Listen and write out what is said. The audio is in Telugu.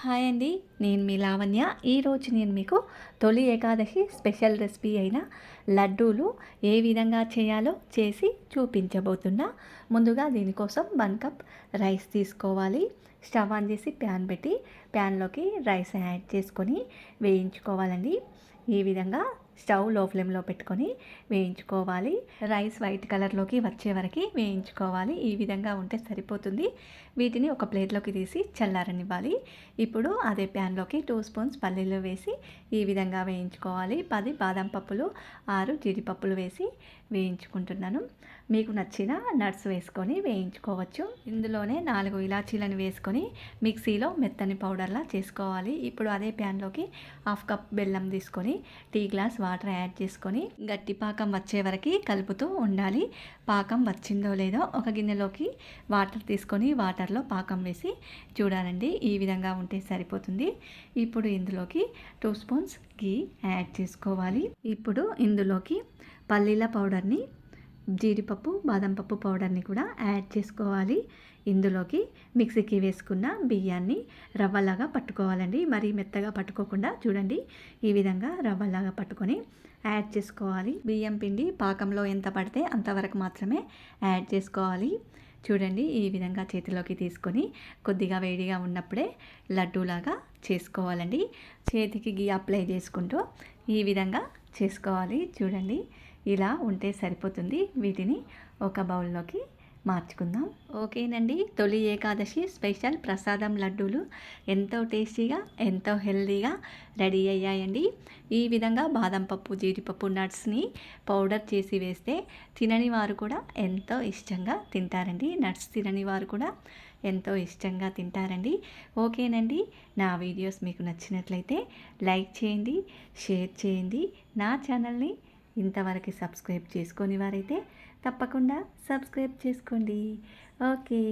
హాయ్ అండి నేను మీ లావణ్య. ఈరోజు నేను మీకు తొలి ఏకాదశి స్పెషల్ రెసిపీ అయిన లడ్డూలు ఏ విధంగా చేయాలో చేసి చూపించబోతున్నా. ముందుగా దీనికోసం వన్ కప్ రైస్ తీసుకోవాలి. స్టవ్ ఆన్ చేసి ప్యాన్ పెట్టి ప్యాన్లోకి రైస్ యాడ్ చేసుకొని వేయించుకోవాలండి. ఈ విధంగా స్టవ్లో ఫ్లేమ్లో పెట్టుకొని వేయించుకోవాలి. రైస్ వైట్ కలర్లోకి వచ్చే వరకు వేయించుకోవాలి. ఈ విధంగా ఉంటే సరిపోతుంది. వీటిని ఒక ప్లేట్లోకి తీసి చల్లారనివ్వాలి. ఇప్పుడు అదే ప్యాన్లోకి టూ స్పూన్స్ పల్లీలు వేసి ఈ విధంగా వేయించుకోవాలి. పది బాదం పప్పులు ఆరు జీడిపప్పులు వేసి వేయించుకుంటున్నాను. మీకు నచ్చిన నట్స్ వేసుకొని వేయించుకోవచ్చు. ఇందులోనే నాలుగు ఇలాచీలను వేసుకొని మిక్సీలో మెత్తని పౌడర్లా చేసుకోవాలి. ఇప్పుడు అదే ప్యాన్లోకి హాఫ్ కప్ బెల్లం తీసుకొని టీ గ్లాస్ వాటర్ యాడ్ చేసుకొని గట్టి పాకం వచ్చే వరకు కలుపుతూ ఉండాలి. పాకం వచ్చిందో లేదో ఒక గిన్నెలోకి వాటర్ తీసుకొని వాటర్లో పాకం వేసి చూడాలండి. ఈ విధంగా ఉంటే సరిపోతుంది. ఇప్పుడు ఇందులోకి టూ స్పూన్స్ గీ యాడ్ చేసుకోవాలి. ఇప్పుడు ఇందులోకి పల్లీల పౌడర్ని జీడిపప్పు బాదం పప్పు పౌడర్ని కూడా యాడ్ చేసుకోవాలి. ఇందులోకి మిక్సీకి వేసుకున్న బియ్యాన్ని రవ్వలాగా పట్టుకోవాలండి. మరీ మెత్తగా పట్టుకోకుండా చూడండి. ఈ విధంగా రవ్వలాగా పట్టుకొని యాడ్ చేసుకోవాలి. బియ్యం పిండి పాకంలో ఎంత పడితే అంతవరకు మాత్రమే యాడ్ చేసుకోవాలి. చూడండి ఈ విధంగా చేతిలోకి తీసుకొని కొద్దిగా వేడిగా ఉన్నప్పుడే లడ్డూలాగా చేసుకోవాలండి. చేతికి గీ అప్లై చేసుకుంటూ ఈ విధంగా చేసుకోవాలి. చూడండి. ఇలా ఉంటే సరిపోతుంది. వీటిని ఒక బౌల్లోకి మార్చుకుందాం. ఓకేనండి. తొలి ఏకాదశి స్పెషల్ ప్రసాదం లడ్డూలు. ఎంతో టేస్టీగా ఎంతో హెల్దీగా రెడీ అయ్యాయండి. ఈ విధంగా బాదం పప్పు జీడిపప్పు నట్స్ని పౌడర్ చేసి వేస్తే తినని వారు కూడా ఎంతో ఇష్టంగా తింటారండి. నట్స్ తినని వారు కూడా ఎంతో ఇష్టంగా తింటారండి. ఓకేనండి. నా వీడియోస్ మీకు నచ్చినట్లయితే లైక్ చేయండి షేర్ చేయండి. నా ఛానల్ని ఇంతవరకు సబ్స్క్రైబ్ చేసుకొని వారైతే తప్పకుండా సబ్స్క్రైబ్ చేసుకోండి. ఓకే.